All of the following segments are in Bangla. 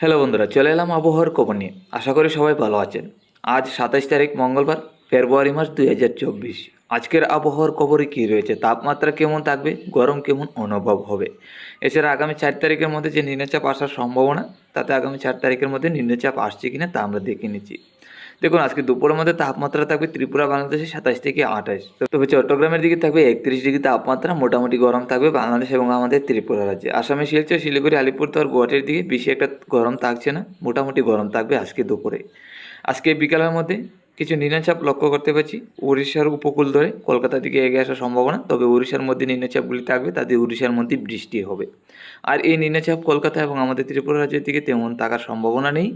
হ্যালো বন্ধুরা, চলে এলাম আবহাওয়ার খবর নিয়ে। আশা করি সবাই ভালো আছেন। আজ সাতাশ তারিখ, মঙ্গলবার, ফেব্রুয়ারি মাস দুই হাজার চব্বিশ। আজকের আবহাওয়ার খবরে কী রয়েছে? তাপমাত্রা কেমন থাকবে? গরম কেমন অনুভব হবে? এছাড়া আগামী চার তারিখের মধ্যে যে নিম্নচাপ আসার সম্ভাবনা, তাতে আগামী চার তারিখের মধ্যে নিম্নচাপ আসছে কিনা তা আমরা দেখে নিচ্ছি। দেখুন, আজকে দুপুরের মধ্যে তাপমাত্রা থাকবে ত্রিপুরা, বাংলাদেশে সাতাশ থেকে আঠাশ। তবে চট্টগ্রামের দিকে থাকবে একত্রিশ ডিগ্রি তাপমাত্রা, মোটামুটি গরম থাকবে বাংলাদেশ এবং আমাদের ত্রিপুরা রাজ্যে। আসামে শিলচর, শিলিগুড়ি, আলিপুরদুয়ার, গুয়াহাটির দিকে বেশি একটা গরম থাকছে না, মোটামুটি গরম থাকবে আজকে দুপুরে। আজকে বিকালের মধ্যে কিছু নিম্নচাপ লক্ষ্য করতে পারছি। উড়িষ্যার উপকূল ধরে কলকাতার দিকে এগিয়ে আসার সম্ভাবনা, তবে উড়িষ্যার মধ্যে নিম্নচাপগুলি থাকবে তাতে উড়িষ্যার মধ্যে বৃষ্টি হবে। আর এই নিম্নচাপ কলকাতা এবং আমাদের ত্রিপুরা রাজ্যের দিকে তেমন থাকার সম্ভাবনা নেই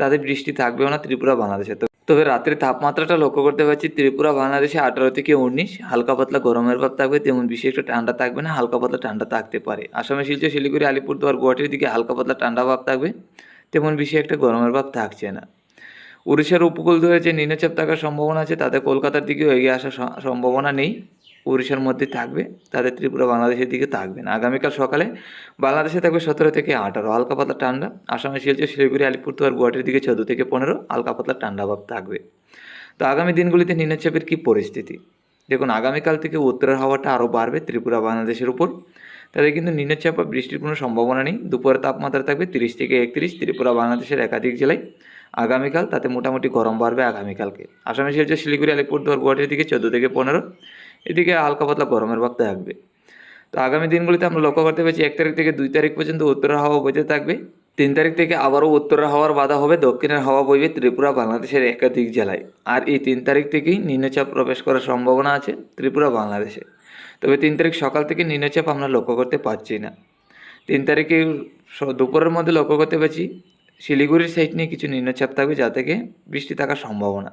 তাদের বৃষ্টি থাকবেও না ত্রিপুরা বাংলাদেশে তবে রাত্রে তাপমাত্রাটা লক্ষ্য করতে পারছি ত্রিপুরা, বাংলাদেশে আঠারো থেকে উনিশ। হালকা পাতলা গরমের ভাব থাকবে, তেমন বেশি একটু ঠান্ডা থাকবে না, হালকা পাতলা ঠান্ডা থাকতে পারে। আসামে শিলচর, শিলিগুড়ি, আলিপুরদুয়ার, গুয়াহাটির দিকে হালকা পাতলা ঠান্ডা ভাব থাকবে, তেমন বেশি একটা গরমের ভাব থাকছে না। উড়িষ্যার উপকূল ধরে যে নিম্নচাপ থাকার সম্ভাবনা আছে, তাতে কলকাতার দিকেও এগিয়ে আসার সম্ভাবনা নেই। উড়িষ্যার মধ্যে থাকবে তাদের ত্রিপুরা বাংলাদেশের দিকে থাকবে না। আগামীকাল সকালে বাংলাদেশে থাকবে সতেরো থেকে আঠারো হালকা পাতলা ঠান্ডা। আসামে শিলচর, শিলিগুড়ি, আলিপুরদুয়ার, গুয়াহাটির দিকে চোদ্দ থেকে পনেরো হালকা পাতলা ঠান্ডা ভাব থাকবে। তো আগামী দিনগুলিতে নিম্নচাপের কী পরিস্থিতি? দেখুন, আগামীকাল থেকে উত্তরের হাওয়াটা আরও বাড়বে ত্রিপুরা বাংলাদেশের উপর। তাদের কিন্তু নিম্নচাপ বা বৃষ্টির কোনো সম্ভাবনা নেই। দুপুরের তাপমাত্রা থাকবে তিরিশ থেকে একত্রিশ, ত্রিপুরা বাংলাদেশের একাধিক জেলায় আগামীকাল তাতে মোটামুটি গরম বাড়বে আগামীকালকে। আসামে শিলচর, শিলিগুড়ি, আলিপুরদুয়ার, গুয়াহাটির দিকে চোদ্দ থেকে পনেরো এদিকে হালকা পাতলা গরমের ভাব থাকবে। তো আগামী দিনগুলিতে আমরা লক্ষ্য করতে পারছি, এক তারিখ থেকে দুই তারিখ পর্যন্ত উত্তরের হাওয়া বইতে থাকবে। তিন তারিখ থেকে আবারও উত্তরের হাওয়ার বাধা হবে, দক্ষিণের হাওয়া বইবে ত্রিপুরা, বাংলাদেশের একাধিক জেলায়। আর এই তিন তারিখ থেকেই নিম্নচাপ প্রবেশ করার সম্ভাবনা আছে ত্রিপুরা, বাংলাদেশে। তবে তিন তারিখ সকাল থেকে নিম্নচাপ আমরা লক্ষ্য করতে পারছি না। তিন তারিখে দুপুরের মধ্যে লক্ষ্য করতে পারছি, শিলিগুড়ির সাইড নিয়ে কিছু নিম্নচাপ থাকবে, যা থেকে বৃষ্টি থাকার সম্ভাবনা।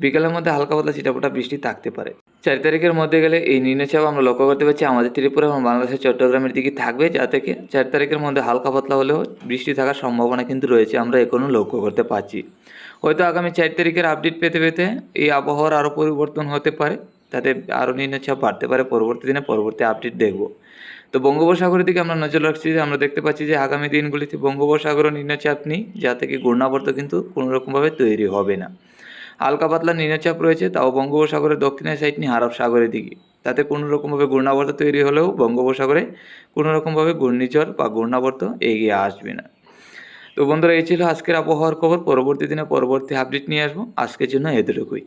বিকেলের মধ্যে হালকা পাতলা ছিটাফোটা বৃষ্টি থাকতে পারে। চার তারিখের মধ্যে গেলে এই নিম্নচাপ আমরা লক্ষ্য করতে পারছি আমাদের ত্রিপুরা এবং বাংলাদেশের চট্টগ্রামের দিকে থাকবে যা থেকে চার তারিখের মধ্যে হালকা পাতলা হলেও বৃষ্টি থাকার সম্ভাবনা কিন্তু রয়েছে, আমরা এখনও লক্ষ্য করতে পারছি। হয়তো আগামী চার তারিখের আপডেট পেতে পেতে এই আবহাওয়ার আরও পরিবর্তন হতে পারে, তাতে আরও নিম্নচাপ বাড়তে পারে, পরবর্তী দিনে পরবর্তী আপডেট দেখব। তো বঙ্গোপসাগরের দিকে আমরা নজর রাখছি, যে আমরা দেখতে পাচ্ছি যে আগামী দিনগুলিতে বঙ্গোপসাগরও নিম্নচাপ নেই যা থেকে ঘূর্ণাবর্ত কিন্তু কোনো রকমভাবে তৈরি হবে না। হালকা পাতলা নিম্নচাপ রয়েছে, তাও বঙ্গোপসাগরের দক্ষিণের সাইড নিয়ে আরব সাগরের দিকে। তাতে কোনো রকমভাবে ঘূর্ণাবর্ত তৈরি হলেও বঙ্গোপসাগরে কোনো রকমভাবে ঘূর্ণিঝড় বা ঘূর্ণাবর্ত এগিয়ে আসবে না। তো বন্ধুরা, এই ছিল আজকের আবহাওয়ার খবর। পরবর্তী দিনে পরবর্তী আপডেট নিয়ে আসব। আজকের জন্য এতটুকুই।